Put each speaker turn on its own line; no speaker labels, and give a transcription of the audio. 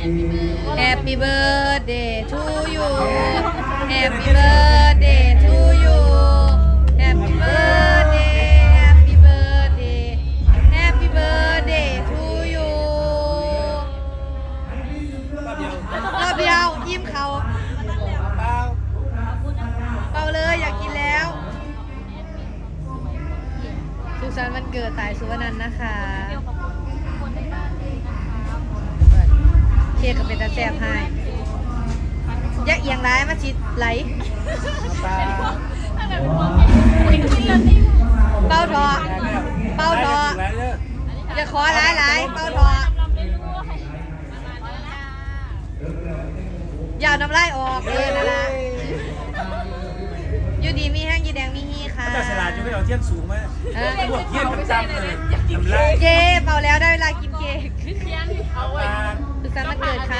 Happy birthday to you Happy birthday to you Happy birthday Happy birthday Happy birthday to you รอบเดียวยิ้มเขาเปาเลยอยากกินแล้ว สุขสันต์วันเกิดสายสุวรรณันท์นะคะ เค้กก็เป็นตาแซ่บให้อย่าเอียงร้ายมาจิตไหลเป้าทอเป้าทออย่าขอร้ายร้ายเป้าทออย่าเอาน้ำลายออกเลยนะล่ะอยู่ดีมีแห้งยีแดงมีฮีค่ะ
แต่ฉลาดจะไม่เอาเทียนสูงไหม
เออ
พวกเทียนประจำเลยทำไร
เย้เป่าแล้วได้เวลากินเค้ ก
เอามา
สุขสันต์วันเกิดค่ะ